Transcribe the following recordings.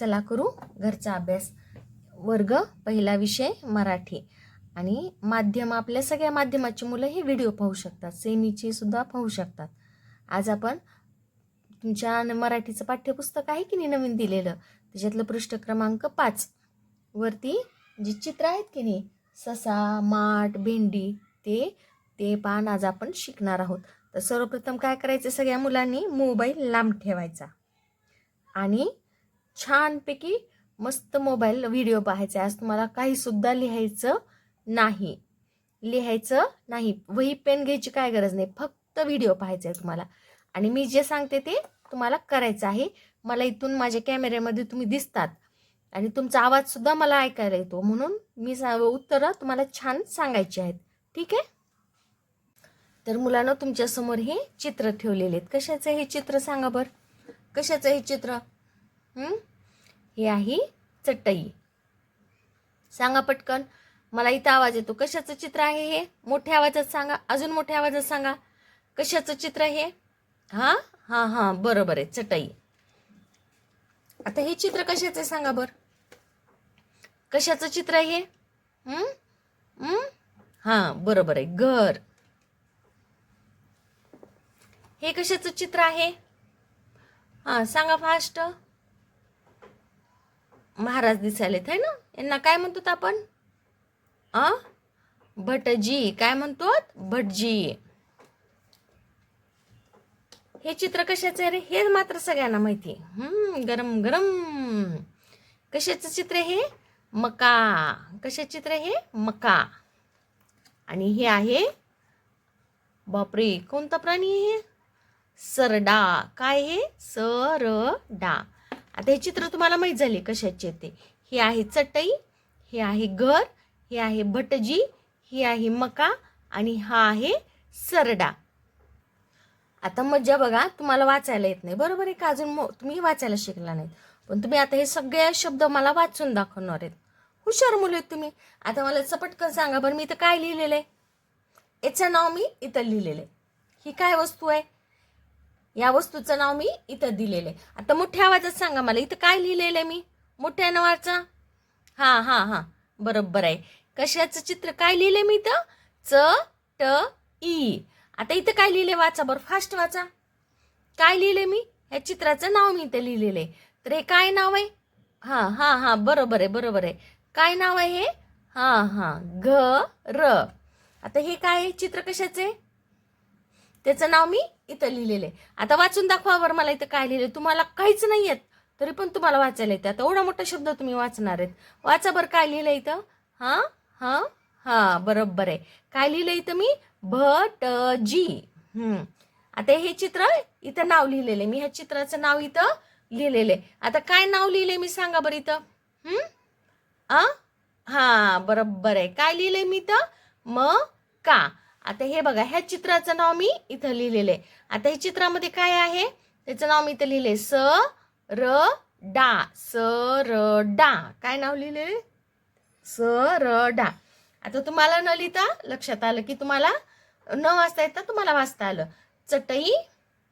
चला करू घरचा अभ्यास. वर्ग पहिला विषय मराठी. आणि माध्यम आपल्या सगळ्या माध्यमाची मुलं हे व्हिडिओ पाहू शकतात. सेमीची सुद्धा पाहू शकतात. आज आपण तुमच्या मराठीचं पाठ्यपुस्तक आहे की नाही नवीन दिलेलं? त्याच्यातलं पृष्ठ क्रमांक पाच. वरती जी चित्र आहेत की नाही ससा माठ भेंडी ते ते पान आज आपण शिकणार आहोत. तर सर्वप्रथम काय करायचं? सगळ्या मुलांनी मोबाईल लांब ठेवायचा. आणि छानपैकी मस्त मोबाईल व्हिडिओ पाहायचा. आहे. आज तुम्हाला काहीसुद्धा लिहायचं नाही. लिहायचं नाही. वही पेन घ्यायची काय गरज नाही. फक्त व्हिडिओ पाहायचा आहे तुम्हाला. आणि मी जे सांगते ते तुम्हाला करायचं आहे. मला इथून माझ्या कॅमेऱ्यामध्ये तुम्ही दिसतात. आणि तुमचा आवाजसुद्धा मला ऐकायला येतो. म्हणून मी सा उत्तरं तुम्हाला छान सांगायची आहेत. ठीक आहे? तर मुलांना तुमच्यासमोर हे चित्र ठेवलेले आहेत. कशाचं हे चित्र सांगा बरं? कशाचं हे चित्र? हे आहे चटई. सांगा पटकन मला इथं आवाज येतो. कशाचं चित्र आहे हे? मोठ्या आवाजात सांगा. अजून मोठ्या आवाजात सांगा. कशाचं चित्र हे? हां? हां हां बरोबर आहे चटई. आता हे चित्र कशाचं आहे सांगा बरं. कशाचं चित्र आहे हे? हां? बरोबर आहे घर. हे कशाचं चित्र आहे? हां सांगा फास्ट महाराज दिसायलेत आहे ना? यांना काय म्हणतो आपण? अ भटजी काय म्हणतो भटजी. हे चित्र कशाचं आहे रे? हे मात्र सगळ्यांना माहिती आहे. गरम गरम. कशाचं चित्र हे? मका. कशाचं चित्र हे? मका. आणि हे आहे बापरे कोणता प्राणी आहे हे? सरडा. काय हे? सरडा. आता हे चित्र तुम्हाला माहीत झाले कशाचे ते. हे आहे चटई हे आहे घर हे आहे भटजी हे आहे मका आणि हा आहे सरडा. आता मज्जा बघा तुम्हाला वाचायला येत नाही. बरोबर आहे का? अजून तुम्ही वाचायला शिकला नाहीत. पण तुम्ही आता हे सगळे शब्द मला वाचून दाखवणार आहेत. हुशार मुलं आहेत तुम्ही. आता मला चपटकन सांगा बरं मी इथं काय लिहिलेलं आहे? याचं नाव मी इथं लिहिलेलं आहे. ही काय वस्तू आहे? या वस्तूचं नाव मी इथं दिलेलं आहे. आता मोठ्या आवाजात सांगा मला इथं काय लिहिलेलं आहे मी? मोठ्या नावाचा? हां हां हां. बरोबर आहे. कशाचं चित्र? काय लिहिलंय मी इथं? च ट ई आता इथं काय लिहिलंय? वाचा बरं फास्ट वाचा. काय लिहिलंय मी? ह्या चित्राचं नाव मी इथं लिहिलेलं आहे. तर हे काय नाव आहे? हां हां हां. बरोबर आहे बरोबर आहे. काय नाव आहे हे? हां हां. घ र. आता हे काय आहे? चित्र कशाचं आहे? त्याचं नाव मी इथं लिहिलेलं आहे. आता वाचून दाखवा बरं मला इथं काय लिहिलं तुम्हाला काहीच नाही येत तरी पण तुम्हाला वाचायला येते. आता एवढा मोठा शब्द तुम्ही वाचणार आहेत. वाचा बरं काय लिहिलं इथं? हां? हां? हां बरोबर आहे. काय लिहिलं इथं मी? भटजी हम्म. आता हे चित्र इथं नाव लिहिलेलं आहे. मी ह्या चित्राचं नाव इथं लिहिलेलं आहे. आता काय नाव लिहिलंय मी सांगा बरं इथं? हम्म? आ? हां बरोबर आहे. काय लिहिलंय मी इथं? म का. आता हे बघा ह्या चित्राचं नाव मी इथं लिहिलेलं आहे. आता हे चित्रामध्ये काय आहे? त्याचं नाव मी इथं लिहिलंय. स र डा. स र डा. काय नाव लिहिलंय स र डा. आता तुम्हाला न लिहिता लक्षात आलं की तुम्हाला न वाचता येतं तुम्हाला वाचता आलं. चटई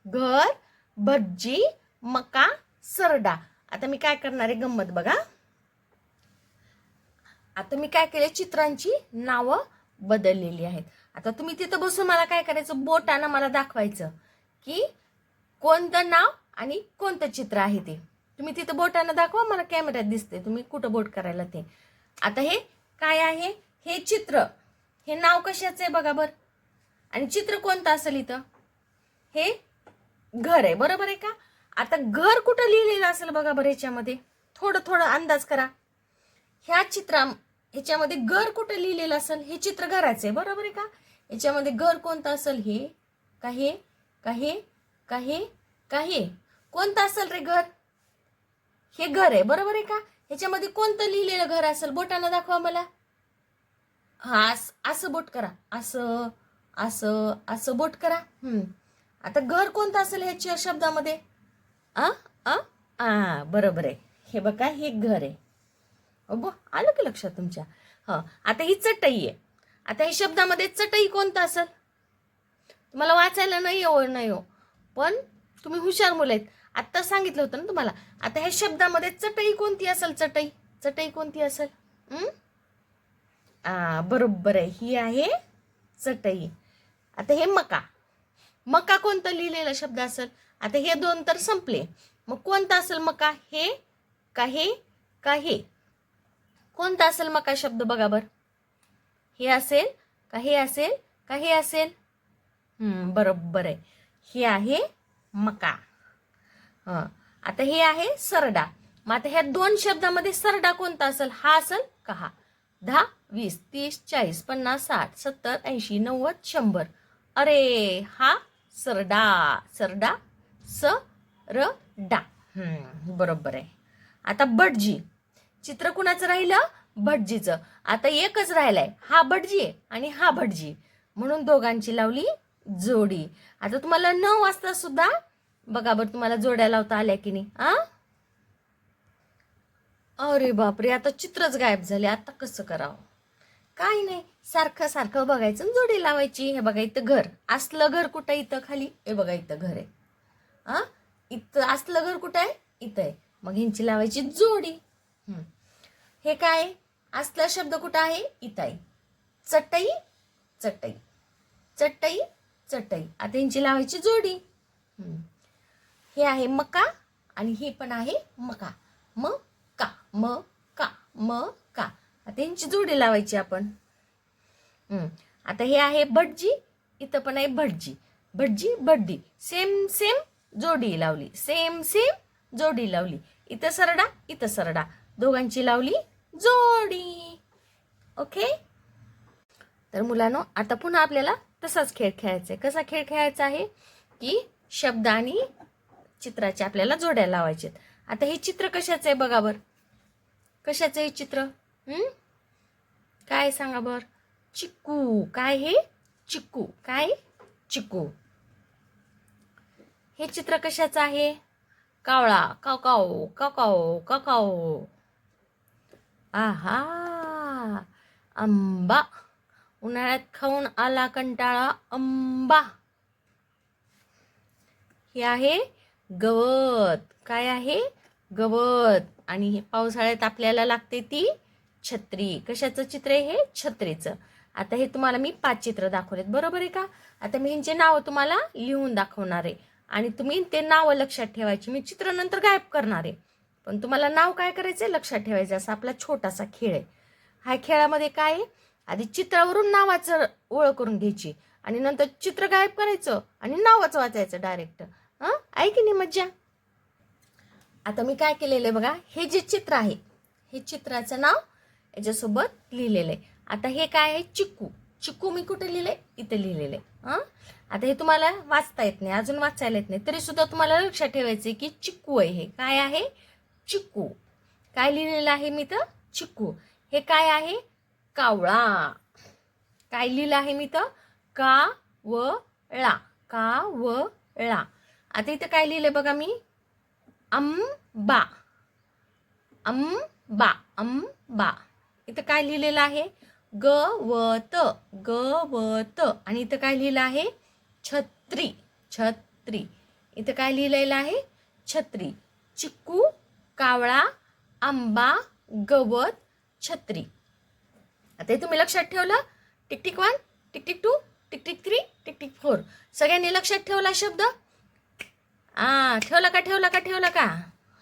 घर भज्जी मका सरडा. आता मी काय करणार आहे गंमत बघा. आता मी काय केले चित्रांची नावं बदललेली आहेत. आता तुम्ही तिथं बसून मला काय करायचं? बोटानं मला दाखवायचं की कोणतं नाव आणि कोणतं चित्र आहे ते. तुम्ही तिथं बोटानं दाखवा मला कॅमेऱ्यात दिसते तुम्ही कुठं बोट करायला ते. आता हे काय आहे? हे चित्र. हे नाव कशाचं आहे बघा बरं. आणि चित्र कोणतं असेल इथं? हे घर आहे. बरोबर आहे का? आता घर कुठं लिहिलेलं असेल बघा बरं ह्याच्यामध्ये थोडं थोडं अंदाज करा. ह्या चित्रा ह्याच्यामध्ये घर कुठं लिहिलेलं असेल हे चित्र घराचं आहे बरोबर आहे का? याच्यामध्ये घर कोणतं असेल हे? का हे? का हे? का हे? का हे? कोणतं असेल रे घर? हे घर आहे बरोबर आहे का? ह्याच्यामध्ये कोणतं लिहिलेलं घर असेल? बोटानं दाखवा मला. हा असं बोट करा. असं असं असं बोट करा. आता घर कोणतं असेल ह्याच्या शब्दामध्ये? आ? आ बरोबर आहे. हे बघा हे घर आहे. अबो आलं की लक्षात तुमच्या? हं आता ही चटई आहे. आता हे शब्दामध्ये चटई कोणतं असेल? तुम्हाला वाचायला नाही हो नाही हो पण तुम्ही हुशार मुलं आहेत. आत्ता सांगितलं होतं ना तुम्हाला. आता ह्या शब्दामध्ये चटई कोणती असेल? चटई. चटई कोणती असेल? बरोबर आहे. ही आहे चटई. आता हे मका. मका कोणतं लिहिलेला शब्द असेल? आता हे दोन तर संपले. मग कोणता असेल मका? हे? का हे? का हे? कोणता असेल मका शब्द बघा बर. हे असेल का हे असेल का हे असेल? बरोबर आहे. हे आहे मका. हं आता हे आहे सरडा. मग आता ह्या दोन शब्दामध्ये सरडा कोणता असेल? हा असेल का हा? दहा वीस तीस चाळीस पन्नास साठ सत्तर ऐंशी नव्वद शंभर. अरे हा सरडा. सरडा स र डा बरोबर आहे. आता भटजी चित्र कुणाचं राहिलं? भटजीचं. आता एकच राहिलंय. हा भटजी आहे आणि हा भटजी. म्हणून दोघांची लावली जोडी. आता तुम्हाला नऊ वाजता सुद्धा बघा बरं तुम्हाला जोड्या लावता आल्या की नाही. आ? अरे बापरे आता चित्रच गायब झाले. आता कसं करावं? काय नाही. सारखं सारखं बघायचं जोडी लावायची. हे बघा इथं घर. असलं घर कुठं इथं खाली? हे बघा इथं घर आहे. आ? इथं असलं घर कुठं आहे? इथं आहे. मग ह्यांची लावायची जोडी. हे काय? असला शब्द कुठं आहे? इथं आहे. चटई चटई चटई चटई. आता यांची लावायची जोडी. हे आहे मका आणि हे पण आहे मका. म का म का म का आता यांची जोडी लावायची आपण. आता हे आहे भटजी इथं पण आहे भटजी. भटजी भटजी सेम सेम जोडी लावली. सेम सेम जोडी लावली. इथं सरडा इथं सरडा. दोघांची लावली जोडी. ओके तर मुलांनो आता पुन्हा आपल्याला तसाच खेळ खेळायचा आहे. कसा खेळ खेळायचा आहे? की शब्द आणि चित्राचे आपल्याला जोड्या लावायचे आता हे चित्र कशाचं आहे बघा बर. कशाचं आहे चित्र? काय सांगा बर? चिक्कू. काय हे? चिक्कू. काय? चिक्कू. हे चित्र कशाचं आहे? कावळा. काकाओ काकाओ काकाओ आहा. आंबा उन्हाळ्यात खाऊन आला कंटाळा. आंबा हे आहे गवत. काय आहे? गवत. आणि हे पावसाळ्यात आपल्याला लागते ती छत्री. कशाचं चित्र आहे हे? छत्रीचं. आता हे तुम्हाला मी पाच चित्र दाखवलेत. बरोबर आहे का? आता मी ह्यांचे नावं तुम्हाला लिहून दाखवणार आहे. आणि तुम्ही ते नावं लक्षात ठेवायची. मी चित्र नंतर गायब करणार आहे. पण तुम्हाला नाव काय करायचं आहे लक्षात ठेवायचं असा आपला छोटासा खेळ आहे. हा खेळामध्ये काय आहे? आधी चित्रावरून नावाचं ओळख करून घ्यायची आणि नंतर चित्र गायब करायचं आणि नावच वाचायचं डायरेक्ट हां? आहे की नाही मज्जा? आता मी काय केलेलं आहे बघा हे जे चित्र आहे हे चित्राचं नाव याच्यासोबत लिहिलेलं आहे. आता हे काय आहे? चिक्कू. चिक्कू मी कुठे लिहिलंय? इथं लिहिलेलं आहे. हां? आता हे तुम्हाला वाचता येत नाही अजून वाचायला येत नाही. तरी सुद्धा तुम्हाला लक्षात ठेवायचं आहे की चिक्कू आहे हे. काय आहे? चिक्कू काय लिहिलेलं आहे मी तर? चिक्कू हे काय आहे? कावळा. काय लिहिलं आहे मी तर? का व ळा का व ळा आता इथं काय लिहिलं बघा मी? अंबा. अंबा. अंबा. इथं काय लिहिलेलं आहे? गवत. गवत. आणि इथं काय लिहिलं आहे? छत्री. छत्री. इथं काय लिहिलेलं आहे? छत्री. चिक्कू कावळा आंबा गवत छत्री. आता हे तुम्ही लक्षात ठेवलं? Tick tick one tick tick two tick tick three tick tick four. सगळ्यांनी लक्षात ठेवला शब्द? हा ठेवला का ठेवला का ठेवला का?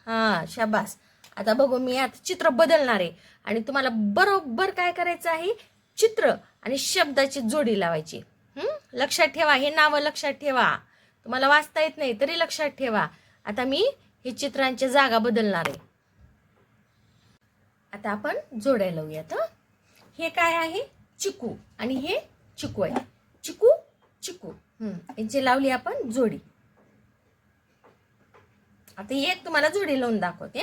हा शाबास. आता बघू मी आता चित्र बदलणार आहे. आणि तुम्हाला बरोबर काय करायचं आहे? चित्र आणि शब्दाची जोडी लावायची. लक्षात ठेवा हे नावं लक्षात ठेवा. तुम्हाला वाचता येत नाही तरी लक्षात ठेवा. आता मी हे चित्रांच्या जागा बदलणार आहे. आता आपण जोड्या लावूयात हे. काय आहे? चिकू. आणि हे चिकू आहे. चिकू चिकू. हं, यांची लावली आपण जोडी. आता ही एक तुम्हाला जोडी लावून दाखवते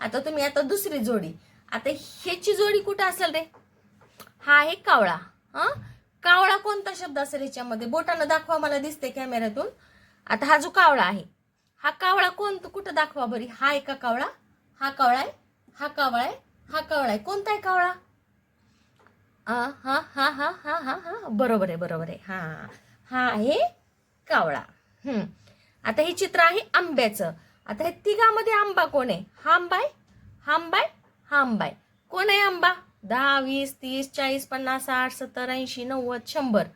आता तुम्ही आता दुसरी जोडी. आता ह्याची जोडी कुठं असेल रे? हा आहे कावळा हा. कावळा कोणता शब्द असेल याच्यामध्ये बोटानं दाखवा मला दिसते कॅमेऱ्यातून आता हा जो कावळा आहे हा कावळा कोणतं? कुठं दाखवा बरी? हा एका कावळा? हा कावळा आहे? हा कावळा आहे? हा कावळा आहे. कोणता आहे कावळा? आ, हा हा हा हा हा हा. बरोबर आहे बरोबर आहे. हा हा आहे कावळा. आता हे चित्र आहे आंब्याचं. आता हे तिघामध्ये आंबा कोण आहे? हा आंबा आहे? हा आंबा आहे? हा आंबा आहे. कोण आहे आंबा? दहा वीस तीस चाळीस पन्नास साठ सत्तर ऐंशी नव्वद शंभर.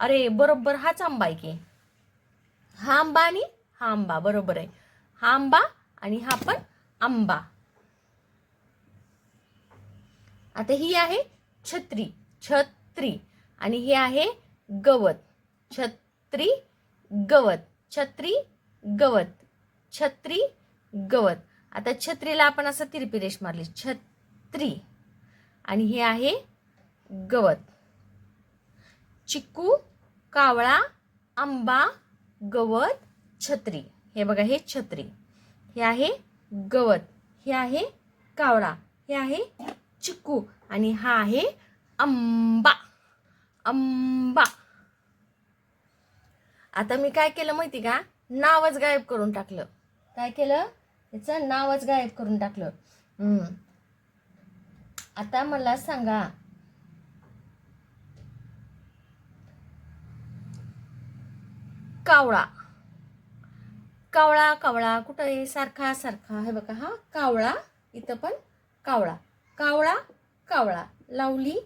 अरे बरोबर हाच आंबा आहे की. हा आंबा आणि हा आंबा बरोबर आहे. हा आंबा आणि हा पण आंबा. आता ही आहे छत्री छत्री. आणि हे आहे गवत छत्री गवत छत्री गवत छत्री गवत. आता छत्रीला आपण असं तिरपी रेष मारली छत्री. आणि हे आहे गवत. चिक्कू कावळा आंबा गवत छत्री. हे बघा हे छत्री. हे आहे गवत. हे आहे कावळा. हे आहे चिक्कू आणि हा आहे आंबा. आंबा. आता मी काय केलं माहिती का? नावच गायब करून टाकलं. काय केलं? याचं नावच गायब करून टाकलं. हम्म. आता मला सांगा. कावळा. कावळा कावळा कुठं आहे सारखा सारखा. हे बघा हा कावळा इथं पण कावळा. कावळा कावळा. लावली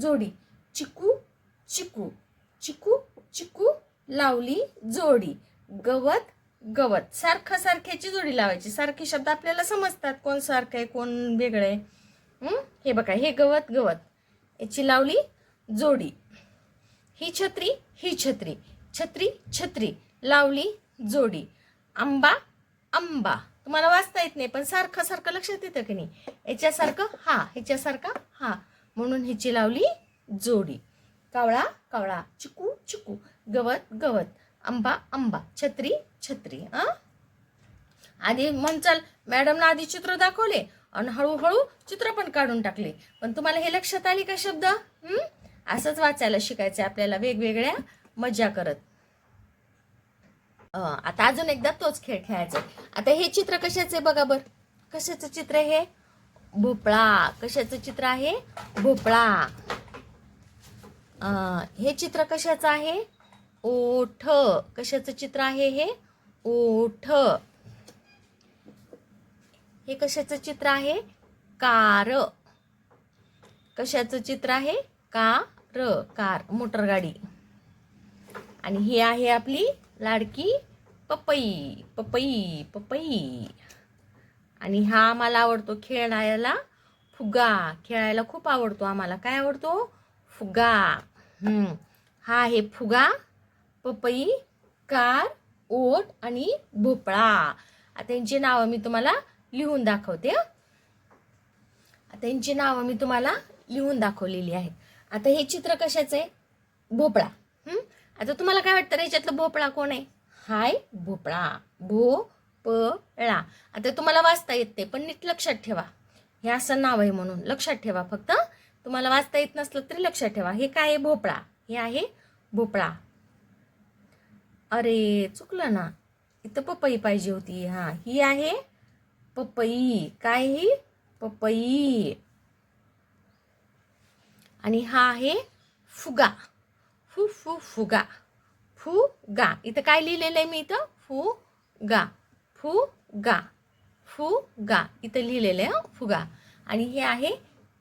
जोडी. चिकू चिकू. चिकू चिकू लावली जोडी. गवत गवत. सारखं सारख्याची जोडी लावायची. सारखे शब्द आपल्याला समजतात. कोण सारखं आहे कोण वेगळं आहे. हे बघा हे गवत गवत. याची लावली जोडी. ही छत्री ही छत्री. छत्री छत्री. लावली जोडी. आंबा आंबा. तुम्हाला वाचता येत नाही पण सारखं सारखं लक्षात येतं की नाही. याच्यासारखं हा ह्याच्यासारखा हा. म्हणून ह्याची लावली जोडी. कावळा कावळा. चिकू चिकू. गवत गवत. आंबा आंबा. छत्री छत्री आ आधी म्हणचाल मॅडमनं आधी चित्र दाखवले आणि हळूहळू चित्र पण काढून टाकले. पण तुम्हाला हे लक्षात आले का शब्द? असंच वाचायला शिकायचं आपल्याला वेगवेगळ्या मजा करत. आता अजून एकदा तोच खेळ खेळायचा आता हे चित्र कशाचं आहे बघा बर. कशाचं चित्र आहे? हे भोपळा. कशाचं चित्र आहे? भोपळा. हे चित्र कशाचं आहे? ओठ. कशाचं चित्र आहे हे? ओठ. हे कशाचं चित्र आहे? कार. कशाचं चित्र आहे? कार. कार. मोटर गाडी. आणि ही आहे आपली लाडकी पपई पपई पपई. आणि हा आम्हाला आवडतो खेळायला फुगा. खेळायला खूप आवडतो आम्हाला. काय आवडतो? फुगा. हम्म. हा आहे फुगा पपई कार ओट आणि भोपळा. आता यांची नावं मी तुम्हाला लिहून दाखवते त्यांची आता यांची नावं मी तुम्हाला लिहून दाखवलेली आहेत. आता हे चित्र कशाचं आहे? भोपळा. आता तुम्हाला काय वाटतं याच्यातलं भोपळा कोण आहे? हाय भोपळा. भो पळा आता तुम्हाला वाचता येते पण नीट लक्षात ठेवा. हे असं नाव आहे म्हणून. लक्षात ठेवा फक्त. तुम्हाला वाचता येत नसलं तरी लक्षात ठेवा. हे काय आहे? भोपळा. हे आहे भोपळा. अरे चुकलं ना. इथं पपई पाहिजे होती. हां ही आहे पपई. काय ही? पपई. आणि हा आहे फुगा. फु फु फुगा. फुगा. इथं काय लिहिलेलं आहे मी इथं? फुगा. फुगा. फुगा. इथं लिहिलेलं आहे फुगा. आणि हे आहे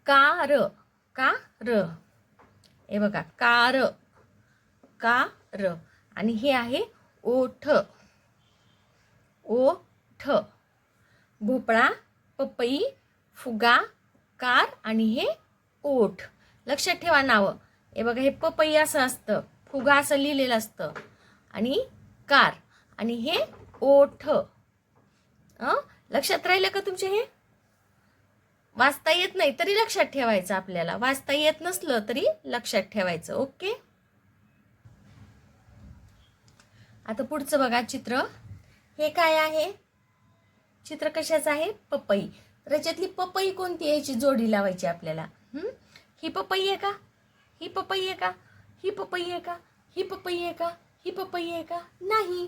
कार. कार. हे बघा कार. कार. आणि हे आहे ओठ. ओठ. भोपळा पपई फुगा कार आणि हे ओठ. लक्षात ठेवा नावं. हे बघा हे पपई असं असतं. फुगा असं लिहिलेलं असतं. आणि कार. आणि हे ओठ. लक्षात राहिलं का तुमचे हे? वाचता येत नाही तरी लक्षात ठेवायचं आपल्याला. वाचता येत नसलं तरी लक्षात ठेवायचं ओके? आता पुढचं बघा चित्र. हे काय आहे? चित्र कशाचं आहे? पपई. तर याच्यातली पपई कोणती याची जोडी लावायची आपल्याला. ही पपई आहे का? ही पपई आहे का? ही पपई आहे का? ही पपई आहे का? ही पपई आहे का? नाही.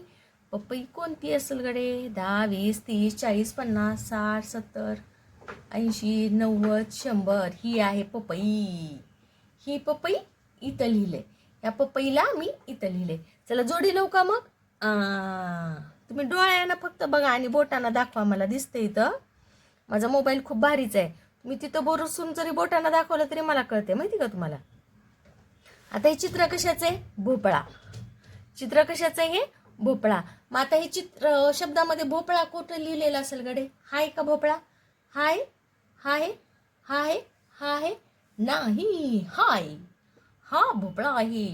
पपई कोणती असेल गडे? दहा वीस तीस चाळीस पन्नास साठ सत्तर ऐंशी नव्वद शंभर. ही आहे पपई. ही पपई इथं लिहिले या पपईला मी इथं लिहिले चला जोडी लावू का मग? तुम्ही डोळ्यांना फक्त बघा आणि बोटांना दाखवा मला दिसते इथं. माझा मोबाईल खूप भारीच आहे. मी तिथं बरोसून जरी बोटांना दाखवलं तरी मला कळते माहिती का तुम्हाला? आता हे चित्र कशाचं आहे? भोपळा. चित्र कशाचं आहे हे? भोपळा. मग आता हे चित्र शब्दामध्ये भोपळा कुठं लिहिलेला असेल गडे? हाय का भोपळा? हाय हाय हाय हाय नाही हाय. हा भोपळा आहे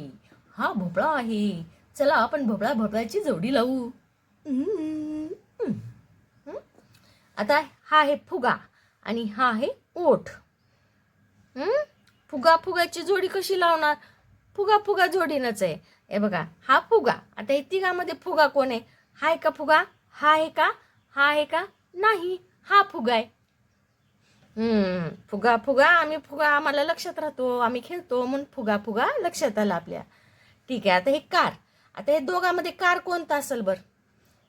हा भोपळा आहे. चला आपण भोपळा भोपळ्याची जोडी लावू. आता हा आहे फुगा आणि हा आहे ओठ. फुगा फुगाची जोडी कशी लावणार? फुगा फुगा जोडीनंच आहे. हे बघा हा फुगा. आता हे तिघामध्ये फुगा कोण आहे? हा आहे का फुगा हा आहे का हा आहे का नाही हा फुगा आहे. फुगा फुगा आम्ही फुगा आम्हाला लक्षात राहतो आम्ही खेळतो म्हणून फुगा फुगा लक्षात आला आपल्या. ठीक आहे आता हे कार. आता हे दोघांमध्ये कार कोणता असेल बरं?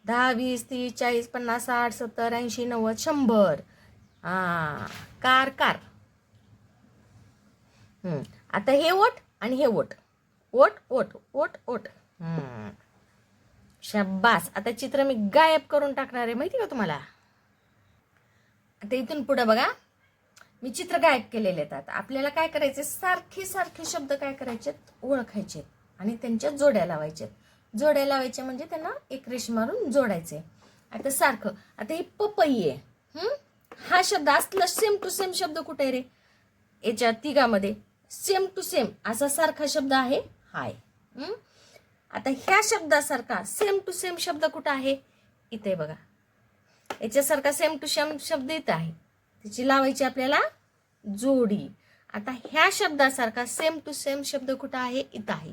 दहा वीस तीस चाळीस पन्नास साठ सत्तर ऐंशी नव्वद शंभर. हां कार कार. आता हे ओट आणि हे ओट. ओट ओट ओट ओट. शाबास. आता चित्र मी गायब करून टाकणार आहे माहिती का तुम्हाला? आता इथून पुढे बघा. मी चित्र गायब केलेले आहेत आता. आपल्याला काय करायचे? सारखे सारखे शब्द काय करायचे? ओळखायचे आणि त्यांच्या जोड्या लावायच्या जोड्या लावायच्या म्हणजे त्यांना एक रेष मारून जोडायचे. आता सारखं. आता ही पपई आहे. हं? हा शब्द असला सेम टू सेम शब्द कुठे रे? याच्या तिघामध्ये. सेम टू सेम असा सारखा शब्द आहे हाय. आता ह्या शब्दासारखा सेम टू सेम शब्द कुठं आहे? इथे बघा. याच्यासारखा सेम टू सेम शब्द इथं आहे. त्याची लावायची आपल्याला जोडी. आता ह्या शब्दासारखा सेम टू सेम शब्द कुठं आहे? इथं आहे.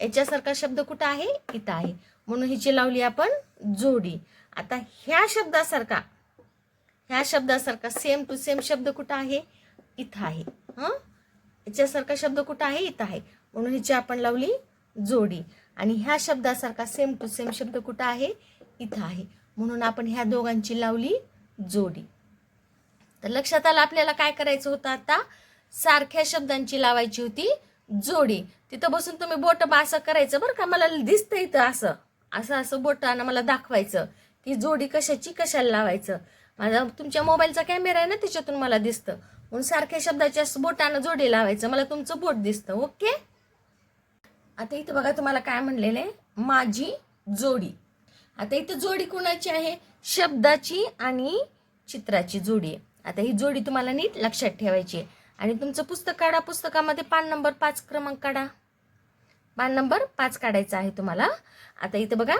याच्यासारखा शब्द कुठं आहे? इथं आहे. म्हणून हिची लावली आपण जोडी. आता ह्या शब्दासारखा ह्या शब्दासारखा सेम टू सेम शब्द कुठं आहे? इथं आहे. हं? याच्यासारखा शब्द कुठं आहे? इथं आहे. म्हणून हिची आपण लावली जोडी. आणि ह्या शब्दासारखा सेम टू सेम शब्द कुठं आहे? इथं आहे. म्हणून आपण ह्या दोघांची लावली जोडी. तर लक्षात आलं आपल्याला काय करायचं होतं आता? सारख्या शब्दांची लावायची होती जोडी. तिथं बसून तुम्ही बोट असं करायचं बरं का? मला दिसतं इथं असं. असं असं बोटानं मला दाखवायचं की जोडी कशाची कशाला लावायचं. माझा तुमच्या मोबाईलचा कॅमेरा आहे ना त्याच्यातून मला दिसतं. म्हणून सारख्या शब्दाच्या बोटानं जोडी लावायचं. मला तुमचं बोट दिसतं ओके? आता इथं बघा तुम्हाला काय म्हणलेलं आहे? माझी जोडी. आता इथं जोडी कुणाची आहे? शब्दाची आणि चित्राची जोडी आहे. आता ही जोडी तुम्हाला नीट लक्षात ठेवायची आहे. आणि तुमचं पुस्तक काढा. पुस्तकामध्ये पान नंबर पाच क्रमांक काढा. पान नंबर पाच काढायचा आहे तुम्हाला. आता इथं बघा.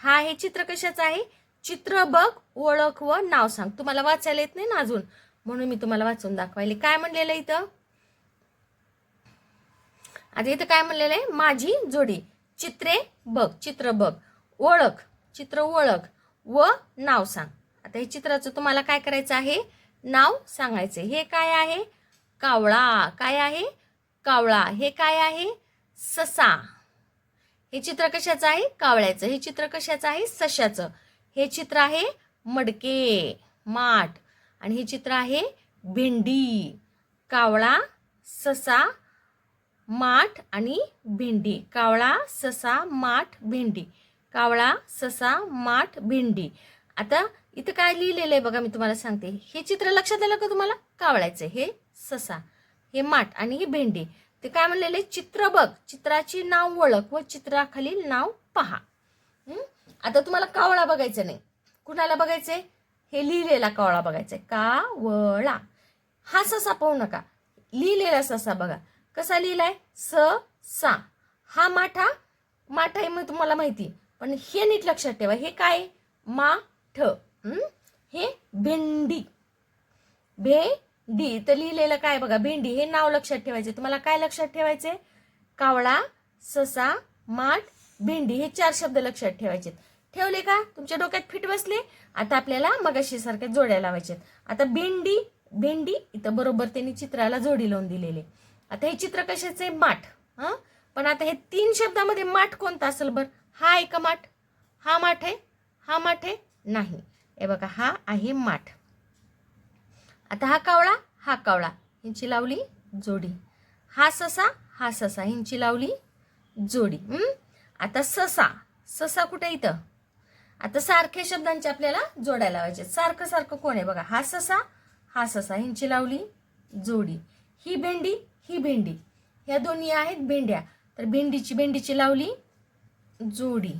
हा हे चित्र कशाचं आहे? चित्र बघ ओळख व नाव सांग. तुम्हाला वाचायला येत नाही ना अजून? म्हणून मी तुम्हाला वाचून दाखवायले. काय म्हणलेलं इथं? आता इथं काय म्हणलेलं आहे? माझी जोडी. चित्रे बघ चित्र बघ. ओळख चित्र ओळख. व नाव सांग. आता हे चित्राचं तुम्हाला काय करायचं आहे? नाव सांगायचं. हे काय आहे? कावळा. काय आहे? कावळा. हे काय आहे? ससा. हे चित्र कशाचं आहे? कावळ्याचं. हे चित्र कशाचं आहे? सशाचं. हे चित्र आहे मडके माठ. आणि हे चित्र आहे भेंडी कावळा ससा माठ आणि भेंडी. कावळा ससा माठ भेंडी. कावळा ससा माठ भेंडी. आता इथं काय लिहिलेलं आहे बघा मी तुम्हाला सांगते. हे चित्र लक्षात आलं का तुम्हाला? कावळ्याचं. हे ससा हे माठ आणि ही भेंडी. ते काय म्हणलेलं आहे? चित्र बघ. चित्राची नाव ओळख व चित्राखालील नाव पहा. आता तुम्हाला कावळा बघायचं नाही. कुणाला बघायचंय? हे लिहिलेला कावळा बघायचा आहे. कावळा हा ससा पाहू नका. लिहिलेला ससा बघा. कसा लिहिलाय? स सा हा माठा माठा आहे मग तुम्हाला माहिती पण हे नीट लक्षात ठेवा. हे काय माठ. हे भेंडी. भेंडी. तर लिहिलेलं काय बघा? भेंडी. हे नाव लक्षात ठेवायचे तुम्हाला काय लक्षात ठेवायचे कावळा ससा माठ भेंडी. हे चार शब्द लक्षात ठेवायचे ठेवले का? तुमच्या डोक्यात फिट बसले? आता आपल्याला मगाशी सारख्या जोड्या लावायचे आता भेंडी भेंडी इथं बरोबर त्यांनी चित्राला जोडी लावून दिलेली. आता हे चित्र कशाचे माठ. हा? पण आता हे तीन शब्दामध्ये माठ कोणता असेल बर? हा आहे का माठ? हा माठ आहे? हा माठ आहे? नाही. हे बघा हा आहे माठ. आता हा कावळा हा कावळा. हिंची लावली जोडी. हा ससा हा ससा. हिंची लावली जोडी. आता ससा. ससा कुठे इथं? आता सारखे शब्दांचे आपल्याला जोडायला लावायचे. सारखं सारखं कोण आहे बघा? हा ससा हा ससा. ह्यांची लावली जोडी. ही भेंडी ही भेंडी. ह्या दोन्ही आहेत भेंड्या. तर भेंडीची भेंडीची लावली जोडी.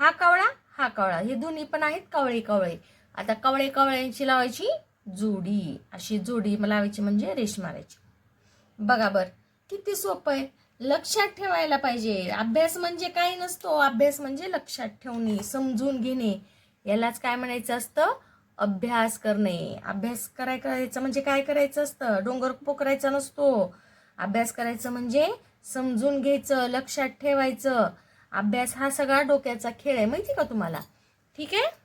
हा कावळा हा कावळा. हे दोन्ही पण आहेत कावळे कावळे. आता कावळे कावळ्यांची लावायची जोडी. अशी जोडी लावायची म्हणजे रेश मारायची. बघा बर. किती सोपं आहे. लक्षात ठेवायला पाहिजे. अभ्यास म्हणजे काही नसतो. अभ्यास म्हणजे लक्षात ठेवणे समजून घेणे. यालाच काय म्हणायचं असतं? अभ्यास करणे. अभ्यास कराय करायचं म्हणजे काय करायचं असतं? डोंगर पोकरायचा नसतो. अभ्यास करायचं म्हणजे समजून घ्यायचं लक्षात ठेवायचं. अभ्यास हा सगळा डोक्याचा खेळ आहे. माहिती का तुम्हाला? ठीक आहे?